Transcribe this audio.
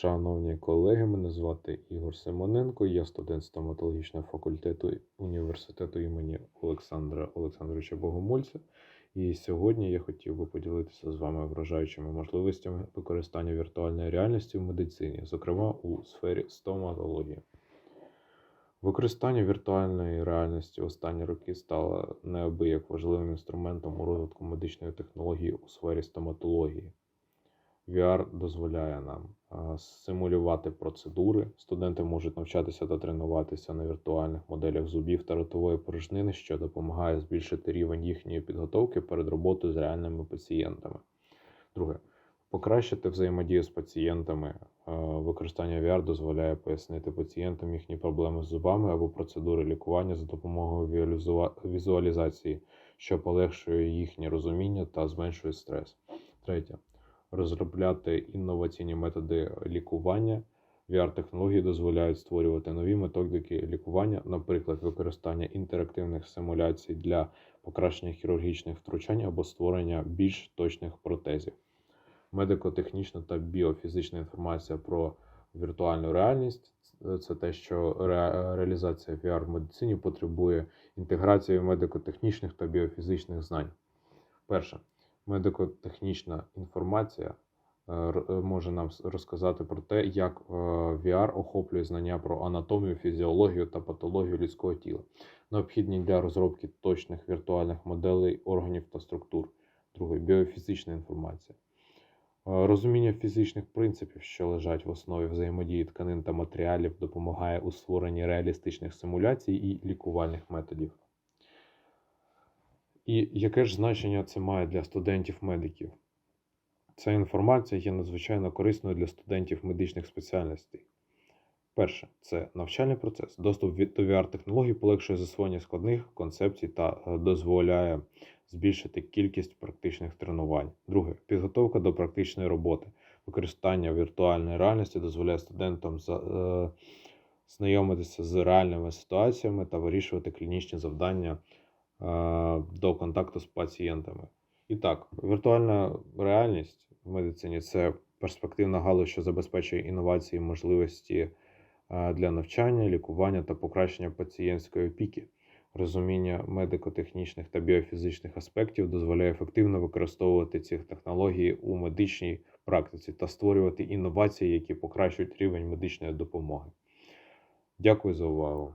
Шановні колеги, мене звати Ігор Симоненко, я студент стоматологічного факультету університету імені Олександра Олександровича Богомольця. І сьогодні я хотів би поділитися з вами вражаючими можливостями використання віртуальної реальності в медицині, зокрема у сфері стоматології. Використання віртуальної реальності останні роки стало неабияк важливим інструментом у розвитку медичної технології у сфері стоматології. VR дозволяє нам симулювати процедури. Студенти можуть навчатися та тренуватися на віртуальних моделях зубів та ротової порожнини, що допомагає збільшити рівень їхньої підготовки перед роботою з реальними пацієнтами. Друге, покращити взаємодію з пацієнтами. Використання VR дозволяє пояснити пацієнтам їхні проблеми з зубами або процедури лікування за допомогою візуалізації, що полегшує їхнє розуміння та зменшує стрес. Третє розробляти інноваційні методи лікування. VR-технології дозволяють створювати нові методики лікування, наприклад, використання інтерактивних симуляцій для покращення хірургічних втручань або створення більш точних протезів. Медико-технічна та біофізична інформація про віртуальну реальність це те, що ре- реалізація VR в медицині потребує інтеграції медико-технічних та біофізичних знань. Перше медико-технічна інформація е, е, може нам розказати про те, як е, VR охоплює знання про анатомію, фізіологію та патологію людського тіла, необхідні для розробки точних віртуальних моделей органів та структур. Друге біофізична інформація. Розуміння фізичних принципів, що лежать в основі взаємодії тканин та матеріалів, допомагає у створенні реалістичних симуляцій і лікувальних методів. І яке ж значення це має для студентів-медиків? Ця інформація є надзвичайно корисною для студентів медичних спеціальностей. Перше, це навчальний процес. Доступ до VR-технологій полегшує засвоєння складних концепцій та е, дозволяє збільшити кількість практичних тренувань. Друге, підготовка до практичної роботи. Використання віртуальної реальності дозволяє студентам е, знайомитися з реальними ситуаціями та вирішувати клінічні завдання до контакту з пацієнтами. І так, віртуальна реальність в медицині це перспективна галузь, що забезпечує інновації, можливості е, для навчання, лікування та покращення пацієнтської опіки. Розуміння медико-технічних та біофізичних аспектів дозволяє ефективно використовувати ці технології у медичній практиці та створювати інновації, які покращують рівень медичної допомоги. Дякую за увагу.